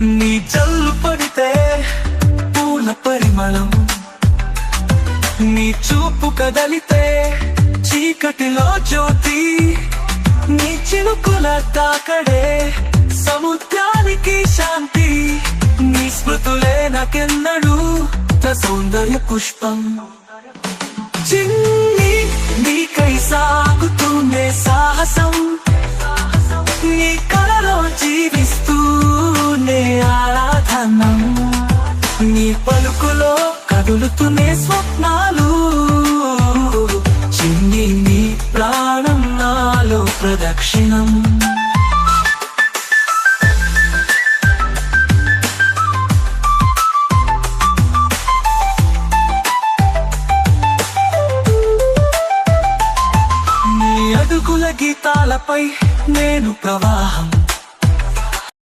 నీ జల్లు పడితే పూల పరిమళం. నీ చూపు కదలితే చీకటిలో జ్యోతి. నీ చిలుకుల తాకడే సముద్రానికి శాంతి. నీ స్మృతులే నాకెన్నడూ త సౌందర్య పుష్పం. చిన్న ఆరాధనం నీ పలుకులో కదులుతూనే స్వప్నాలు. చిన్ని నీ ప్రాణం నాలో ప్రదక్షిణం. నీ అడుగుల గీతాలపై నేను ప్రవాహం.